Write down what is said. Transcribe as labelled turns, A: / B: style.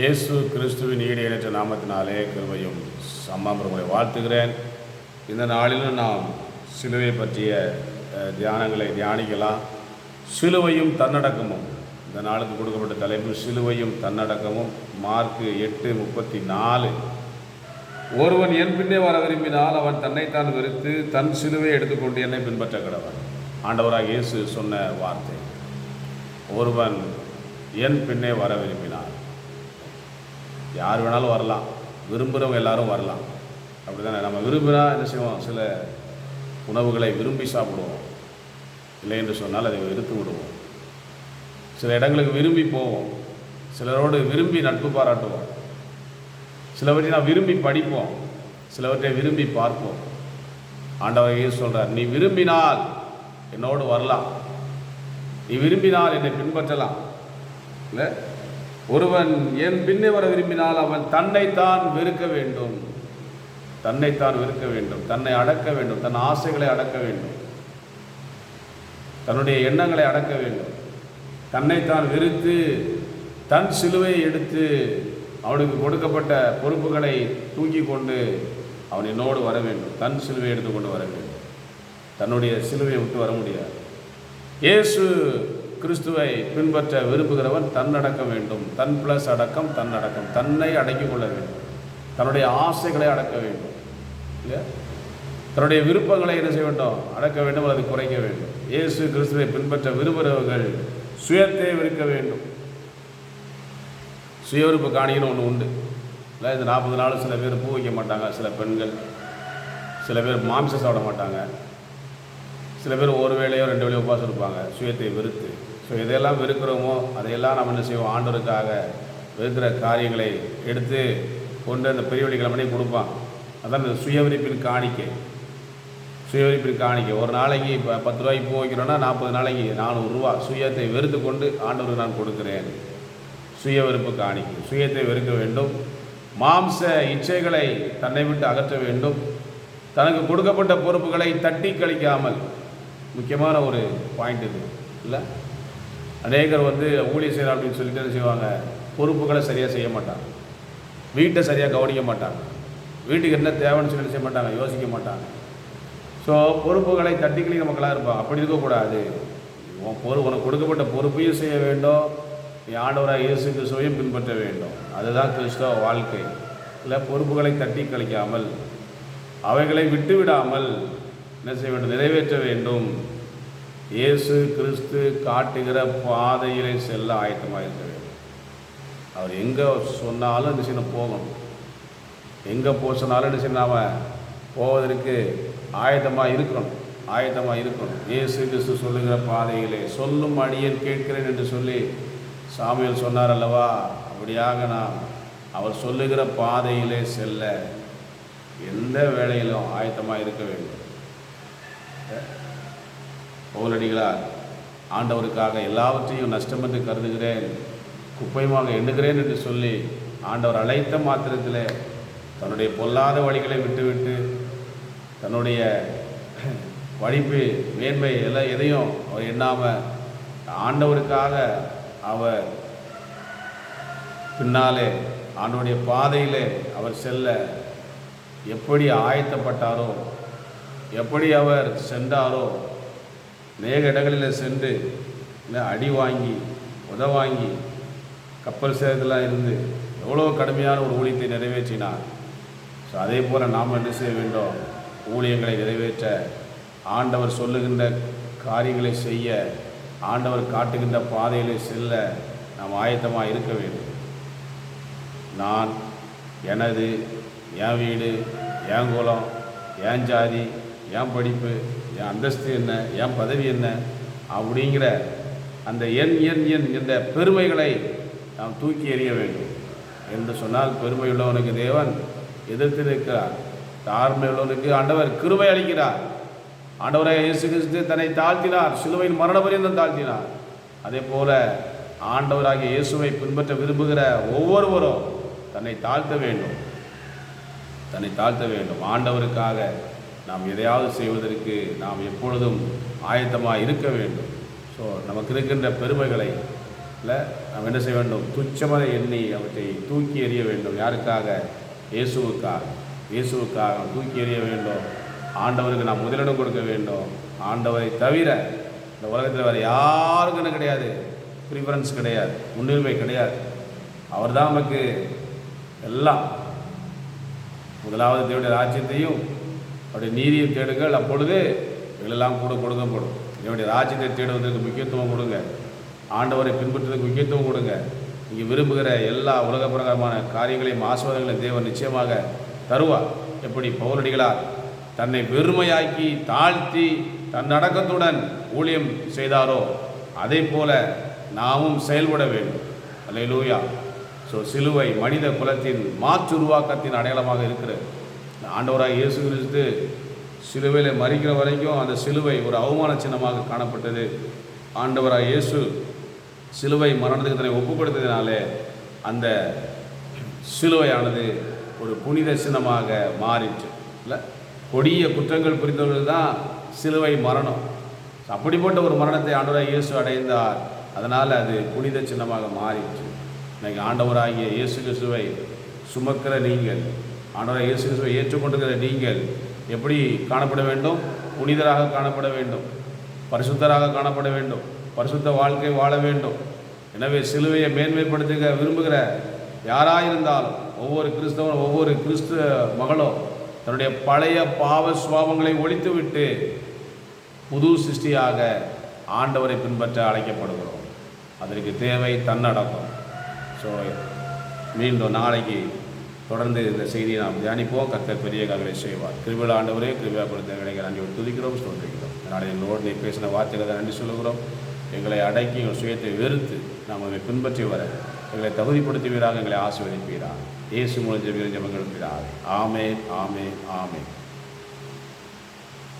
A: இயேசு கிறிஸ்துவின் ஈடு இணைற்ற நாமத்தினாலே கிருபையும் சம்மாபுரங்களை வாழ்த்துகிறேன். இந்த நாளிலும் நாம் சிலுவை பற்றிய தியானங்களை தியானிக்கலாம். சிலுவையும் தன்னடக்கமும். இந்த நாளுக்கு கொடுக்கப்பட்ட தலைப்பு சிலுவையும் தன்னடக்கமும். மார்க்கு எட்டு முப்பத்தி நாலு ஒருவன் என் பின்னே வர விரும்பினால் அவன் தன்னைத்தான் வெறுத்து தன் சிலுவை எடுத்துக்கொண்டு என்னை பின்பற்ற கிடவன். ஆண்டவராக இயேசு சொன்ன வார்த்தை. ஒருவன் என் பின்னே வர விரும்பினான் யார் வேணாலும் வரலாம். விரும்புகிறவங்க எல்லாரும் வரலாம். அப்படி தானே நம்ம விரும்பினா என்ன செய்வோம்? சில உணவுகளை விரும்பி சாப்பிடுவோம். இல்லை என்று சொன்னால் அதை வெறுத்து விடுவோம். சில இடங்களுக்கு விரும்பி போவோம். சிலரோடு விரும்பி நட்பு பாராட்டுவோம். சிலவற்றை நான் விரும்பி படிப்போம். சிலவற்றை விரும்பி பார்ப்போம். ஆண்டவர் சொல்கிறார் நீ விரும்பினால் என்னோடு வரலாம். நீ விரும்பினால் என்னை பின்பற்றலாம். இல்லை? ஒருவன் என் பின்னே வர விரும்பினால் அவன் தன்னைத்தான் வெறுக்க வேண்டும். தன்னைத்தான் வெறுக்க வேண்டும். தன்னை அடக்க வேண்டும். தன் ஆசைகளை அடக்க வேண்டும். தன்னுடைய எண்ணங்களை அடக்க வேண்டும். தன்னைத்தான் வெறுத்து தன் சிலுவையை எடுத்து அவனுக்கு கொடுக்கப்பட்ட பொறுப்புகளை தூக்கி கொண்டு அவன் என்னோடு வர வேண்டும். தன் சிலுவையை எடுத்துக்கொண்டு வர வேண்டும். தன்னுடைய சிலுவையை விட்டு வர முடியாது. இயேசு கிறிஸ்துவை பின்பற்ற விரும்புகிறவன் தன் அடக்க வேண்டும். தன் ப்ளஸ் அடக்கம் தன் அடக்கம். தன்னை அடக்கிக் கொள்ள வேண்டும். தன்னுடைய ஆசைகளை அடக்க வேண்டும். இல்லையா? தன்னுடைய விருப்பங்களை என்ன செய்ய வேண்டும்? அடக்க வேண்டும் அல்லது குறைக்க வேண்டும். இயேசு கிறிஸ்துவை பின்பற்ற விரும்புகிறவர்கள் சுயத்தை விற்க வேண்டும். சுய விருப்பு காணின்னு ஒன்று உண்டு. இல்லை இந்த நாற்பது நாள் சில பேர் பூ வைக்க மாட்டாங்க. சில பெண்கள். சில பேர் மாம்சம் சாப்பிட மாட்டாங்க. சில பேர் ஒரு வேளையோ ரெண்டு வேலையோ உபாசம் இருப்பாங்க. சுயத்தை வெறுத்து. ஸோ எதையெல்லாம் வெறுக்கிறோமோ அதையெல்லாம் நம்ம என்ன செய்வோம்? ஆண்டவருக்காக வெறுக்கிற காரியங்களை எடுத்து கொண்டு அந்த பெரிய வெள்ளிக்கிழமை கொடுப்பான். அதான் இந்த சுயவிரிப்பின் காணிக்கை. சுயவிரிப்பின் காணிக்கை. ஒரு நாளைக்கு இப்போ பத்து ரூபாய்க்கு பூ வைக்கிறோன்னா நாற்பது நாளைக்கு நானூறுரூவா சுயத்தை வெறுத்து கொண்டு ஆண்டவருக்கு நான் கொடுக்குறேன். சுய வெறுப்பு காணிக்கை. சுயத்தை வெறுக்க வேண்டும். மாம்ச இச்சைகளை தன்னை விட்டு அகற்ற வேண்டும். தனக்கு கொடுக்கப்பட்ட பொறுப்புகளை தட்டி கழிக்காமல். முக்கியமான ஒரு பாயிண்ட் இது. இல்லை? அநேகர் வந்து ஊழியர் செய்யணும் அப்படின்னு சொல்லிட்டு என்ன செய்வாங்க? பொறுப்புகளை சரியாக செய்ய மாட்டாங்க. வீட்டை சரியாக கவனிக்க மாட்டாங்க. வீட்டுக்கு என்ன தேவைன்னு சொல்லி செய்ய மாட்டாங்க? யோசிக்க மாட்டாங்க. ஸோ பொறுப்புகளை தட்டி கழிக்கிற மக்களாக இருப்பாங்க அப்படி இருக்கக்கூடாது. உன் பொறு உனக்கு கொடுக்கப்பட்ட பொறுப்பையும் செய்ய வேண்டும். நீ ஆண்டவராக இயேசு கிறிஸ்துவையும் பின்பற்ற வேண்டும். அதுதான் கிறிஸ்தவ வாழ்க்கை. இல்லை பொறுப்புகளை தட்டி கழிக்காமல் அவைகளை விட்டு விடாமல் என்ன செய்ய வேண்டும்? நிறைவேற்ற வேண்டும். இயேசு கிறிஸ்து காட்டுகிற பாதையிலே செல்ல ஆயத்தமாக இருக்க வேண்டும். அவர் எங்கே சொன்னாலும் என்ன செய்யணும் போகணும் எங்கே போக சொன்னாலும் என்ன செய்யணும் போவதற்கு ஆயத்தமாக இருக்கணும். ஆயத்தமாக இருக்கணும். இயேசு கிறிஸ்து சொல்லுகிற பாதையிலே சொல்லும் அடியேன் கேட்கிறேன் என்று சொல்லி சாமியல் சொன்னார் அல்லவா? அப்படியாக நாம் அவர் சொல்லுகிற பாதையிலே செல்ல எந்த வேலையிலும் ஆயத்தமாக இருக்க வேண்டும். பவுலடிகளார் ஆண்டவருக்காக எல்லாவற்றையும் நஷ்டம் என்று கருதுகிறேன். குப்பையுமாக எண்ணுகிறேன் என்று சொல்லி ஆண்டவர் அழைத்த மாத்திரத்தில் தன்னுடைய பொல்லாத வழிகளை விட்டுவிட்டு தன்னுடைய படிப்பு மேன்மை எல்லாம் எதையும் அவர் எண்ணாமல் ஆண்டவருக்காக அவர் பின்னாலே ஆண்டவருடைய பாதையிலே அவர் செல்ல எப்படி ஆயத்தப்பட்டாரோ எப்படி அவர் சென்றாரோ அநேக இடங்களில் சென்று இல்லை அடி வாங்கி உத வாங்கி கப்பல் சேதத்தில் இருந்து எவ்வளோ கடுமையான ஒரு ஊழியத்தை நிறைவேற்றினார். ஸோ அதே போல் நாம் என்ன செய்ய வேண்டும்? ஊழியங்களை நிறைவேற்ற ஆண்டவர் சொல்லுகின்ற காரியங்களை செய்ய ஆண்டவர் காட்டுகின்ற பாதையிலே செல்ல நாம் ஆயத்தமாக இருக்க வேண்டும். நான் எனது என் வீடு என் குலம் என் ஜாதி என் படிப்பு என் அந்தஸ்து என்ன என் பதவி என்ன அப்படிங்கிற அந்த எண் எண் எண் என்ற பெருமைகளை நாம் தூக்கி எறிய வேண்டும். என்று சொன்னால் பெருமை உள்ளவனுக்கு தேவன் எதிர்த்து நிற்கிறார். தாழ்மை உள்ளவனுக்கு ஆண்டவர் கிருபை அளிக்கிறார். ஆண்டவரை இயேசு கிறிஸ்து தன்னை தாழ்த்தினார் சிலுவையின் மரண பரியந்தம் தாழ்த்தினார். அதே போல ஆண்டவராகிய இயேசுவை பின்பற்ற விரும்புகிற ஒவ்வொருவரும் தன்னை தாழ்த்த வேண்டும். தன்னை தாழ்த்த வேண்டும். ஆண்டவருக்காக நாம் எதையாவது செய்வதற்கு நாம் எப்பொழுதும் ஆயத்தமாக இருக்க வேண்டும். ஸோ நமக்கு இருக்கின்ற பெருமைகளை இல்லை நாம் என்ன செய்ய வேண்டும்? துச்சமாக எண்ணி அவற்றை தூக்கி எறிய வேண்டும். யாருக்காக? இயேசுவுக்காக. இயேசுவுக்காக நாம் தூக்கி எறிய வேண்டும். ஆண்டவருக்கு நாம் முதலிடம் கொடுக்க வேண்டும். ஆண்டவரை தவிர இந்த உலகத்தில் வேறு யாருக்கும் என்ன கிடையாது. ப்ரிஃபரன்ஸ் கிடையாது. முன்னுரிமை கிடையாது. அவர் தான் நமக்கு எல்லாம். முதலாவது தேவையான ராஜ்யத்தையும் அப்படி நீதியை தேடுங்கள். அப்பொழுது இதெல்லாம் கூட கொடுக்கப்படும். என்னுடைய ராஜ்யத்தை தேடுவதற்கு முக்கியத்துவம் கொடுங்க. ஆண்டவரை பின்பற்றுவதற்கு முக்கியத்துவம் கொடுங்க. நீங்கள் விரும்புகிற எல்லா உலகப்பிரகாரமான காரியங்களையும் ஆஸ்வாதங்களையும் தேவன் நிச்சயமாக தருவார் எப்படி? பௌரடிகளார் தன்னை வெறுமையாக்கி தாழ்த்தி தன் அடக்கத்துடன் ஊழியம் செய்தாரோ அதே போல நாமும் செயல்பட வேண்டும். அல்லேலூயா. ஸோ சிலுவை மனித குலத்தின் மாற்று உருவாக்கத்தின் அடையாளமாக இருக்கிறது. ஆண்டவராக இயேசு கிறிஸ்து சிலுவையில் மறிக்கிற வரைக்கும் அந்த சிலுவை ஒரு அவமான சின்னமாக காணப்பட்டது. ஆண்டவராக இயேசு சிலுவை மரணத்துக்கு தன்னை ஒப்புப்படுத்ததினாலே அந்த சிலுவையானது ஒரு புனித சின்னமாக மாறிற்று. இல்லை? கொடிய குற்றங்கள் புரிந்தவர்கள் தான் சிலுவை மரணம். அப்படிப்பட்ட ஒரு மரணத்தை ஆண்டவராக இயேசு அடைந்தார். அதனால் அது புனித சின்னமாக மாறிற்று. இன்றைக்கு ஆண்டவராகிய இயேசு கிறிஸ்துவை சுமக்கிற நீங்கள் ஆண்டவராக இயேசு கிறிஸ்துவை ஏற்றுக்கொண்டிருக்கிற நீங்கள் எப்படி காணப்பட வேண்டும்? புனிதராக காணப்பட வேண்டும். பரிசுத்தராக காணப்பட வேண்டும். பரிசுத்த வாழ்க்கை வாழ வேண்டும். எனவே சிலுவையை மேன்மைப்படுத்துக விரும்புகிற யாராயிருந்தாலும் ஒவ்வொரு கிறிஸ்தவனும் ஒவ்வொரு கிறிஸ்துவ மகளும் தன்னுடைய பழைய பாவ சுவாபங்களை ஒழித்துவிட்டு புது சிருஷ்டியாக ஆண்டவரை பின்பற்ற அழைக்கப்படுகிறோம். அதற்கு தேவை தன்னடக்கம். ஸோ மீண்டும் நாளைக்கு தொடர்ந்து இந்த செய்தியை நாம் தியானிப்போம். கர்த்தர் பெரிய காரியங்களை செய்வார். கிருபில ஆண்டவரே கிருபியா கொடுத்த எங்களை நன்றி துதிக்கிறோம் சொல்லிக்கிறோம் அதனால் எங்களோடு நீ பேசின வார்த்தைகளை நன்றி சொல்லுகிறோம். எங்களை அடக்கி எங்கள் சுயத்தை வெறுத்து நாம் அதை பின்பற்றி வர எங்களை தகுதிப்படுத்துவீராக எங்களை ஆசீர்வதிப்பீரா இயேசு மூலம் ஜெபிகள் ஜெபங்கள் ஆமே ஆமே ஆமே